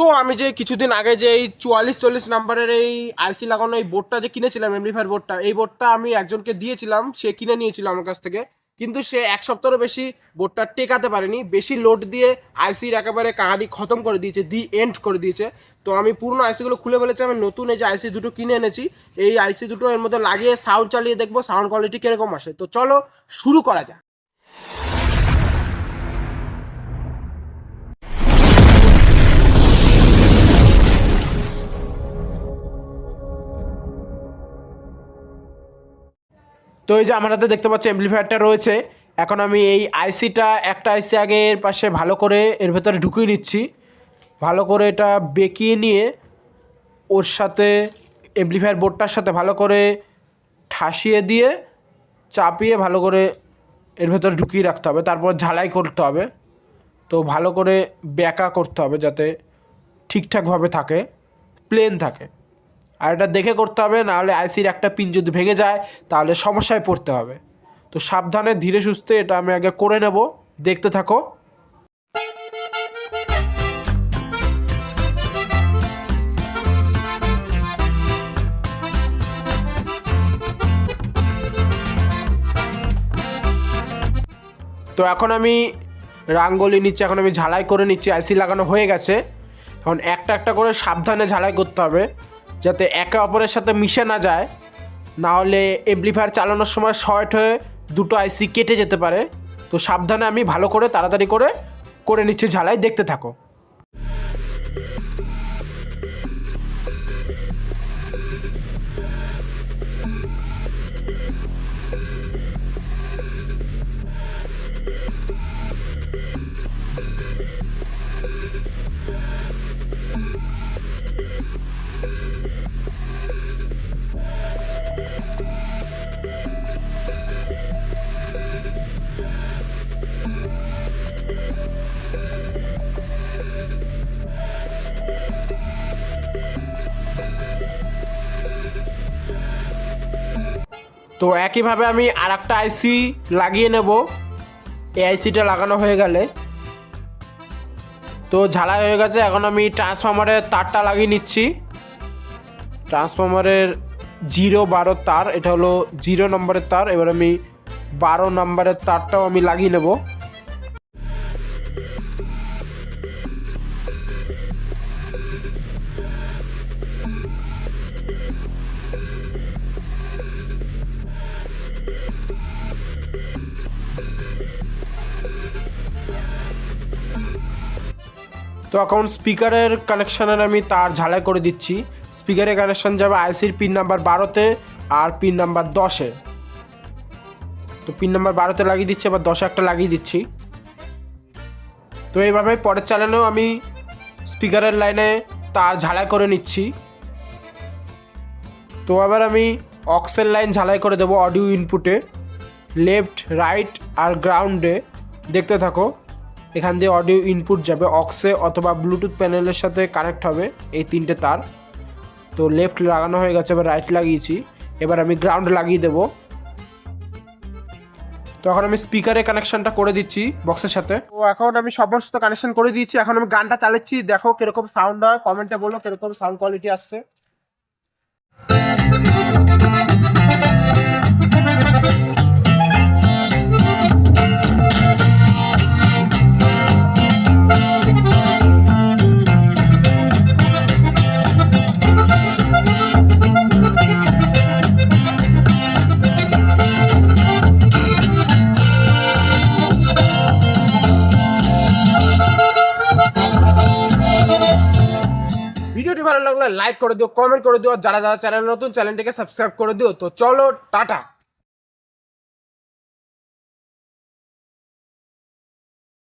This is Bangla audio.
তো আমি যে কিছুদিন আগে যে এই চুয়াল্লিশ, চল্লিশ নাম্বারের এই আইসি লাগানো এই বোর্ডটা যে কিনেছিলাম এমপ্লিফায়ার বোর্ডটা এই বোর্ডটা আমি একজনকে দিয়েছিলাম, সে কিনে নিয়েছিল আমার কাছ থেকে। কিন্তু সে এক সপ্তাহেরও বেশি বোর্ডটা টেকাতে পারেনি, বেশি লোড দিয়ে আইসির একেবারে কাহানি খতম করে দিয়েছে দি এন্ড করে দিয়েছে। তো আমি পুরনো আইসিগুলো খুলে ফেলেছি, আমি নতুন এই যে আইসি দুটো কিনে এনেছি, এই আইসি দুটো এর মধ্যে লাগিয়ে সাউন্ড চালিয়ে দেখব সাউন্ড কোয়ালিটি কীরকম আসে। তো চলো শুরু করা যাক। তো এই যে আমার হাতে দেখতে পাচ্ছি এমপ্লিফায়ারটা রয়েছে, এখন আমি এই আইসিটা একটা আইসি আগে এর পাশে ভালো করে এর ভেতরে ঢুকিয়ে নিচ্ছি। ভালো করে এটা বেঁকিয়ে নিয়ে ওর সাথে এমপ্লিফায়ার বোর্ডটার সাথে ভালো করে ঠাসিয়ে দিয়ে চাপিয়ে ভালো করে এর ভেতরে ঢুকিয়ে রাখতে হবে। তারপর ঝালাই করতে হবে। তো ভালো করে ব্যাকা করতে হবে যাতে ঠিকঠাকভাবে থাকে প্লেন থাকে। আর এটা দেখে করতে হবে, নাহলে আইসির একটা পিন যদি ভেঙে যায়, তাহলে সমস্যায় পড়তে হবে। তো সাবধানে, ধীরে সুস্থে এটা আমি আগে করে নেব, দেখতে থাকো। তো এখন আমি রাঙ্গলি নিচ্ছি, এখন আমি ঝালাই করে নিচ্ছি, আইসি লাগানো হয়ে গেছে। এখন একটা একটা করে সাবধানে ঝালাই করতে হবে। যাতে একে অপরের সাথে মিশে না যায়, না হলে এমপ্লিফায়ার চালানোর সময় শর্ট হয়ে দুটো আইসি কেটে যেতে পারে। তো সাবধানে আমি ভালো করে তাড়াতাড়ি করে করে নিচ্ছি ঝালাই, দেখতে থাকো। তো একইভাবে আমি আর একটা আইসি লাগিয়ে নেব। এই আইসিটা লাগানো হয়ে গেলে। তো ঝালাই হয়ে গেছে, এখন আমি ট্রান্সফর্মারের তারটা লাগিয়ে নিচ্ছি। ট্রান্সফর্মারের জিরো বারো তার, এটা হলো জিরো নম্বরের তার, এবার আমি বারো নম্বরের তারটাও আমি লাগিয়ে নেব। তো এখন স্পিকারের কানেকশানের আমি তার ঝালাই করে দিচ্ছি। স্পিকারের কানেকশান যাবে আইসির পিন নাম্বার বারোতে আর পিন নাম্বার দশে। তো পিন নাম্বার বারোতে লাগিয়ে দিচ্ছি, এবার দশে একটা লাগিয়ে দিচ্ছি। তো এইভাবে পরের চ্যানেলেও আমি স্পিকারের লাইনে তার ঝালাই করে নিচ্ছি। তো আবার আমি অক্সেল লাইন ঝালাই করে দেবো অডিও ইনপুটে লেফট রাইট আর গ্রাউন্ডে দেখতে থাকো। এখান দিয়ে অডিও ইনপুট যাবে অক্সে অথবা ব্লুটুথ প্যানেলের সাথে কানেক্ট হবে এই তিনটে তার। তো লেফট লাগানো হয়ে গেছে, এবার রাইট লাগিয়েছি। এবার আমি গ্রাউন্ড লাগিয়ে দেবো। তো এখন আমি স্পিকারে কানেকশনটা করে দিচ্ছি বক্সের সাথে। তো এখন আমি সমস্ত কানেকশন করে দিয়েছি, এখন আমি গানটা চালাচ্ছি। দেখো কীরকম সাউন্ড হয় কমেন্টে বলো কীরকম সাউন্ড কোয়ালিটি আসছে। ভালো লাগলে লাইক করে দিও কমেন্ট করে দিও যারা যারা চ্যানেল নতুন চ্যানেলটিকে সাবস্ক্রাইব করে দিও। তো চলো, টাটা।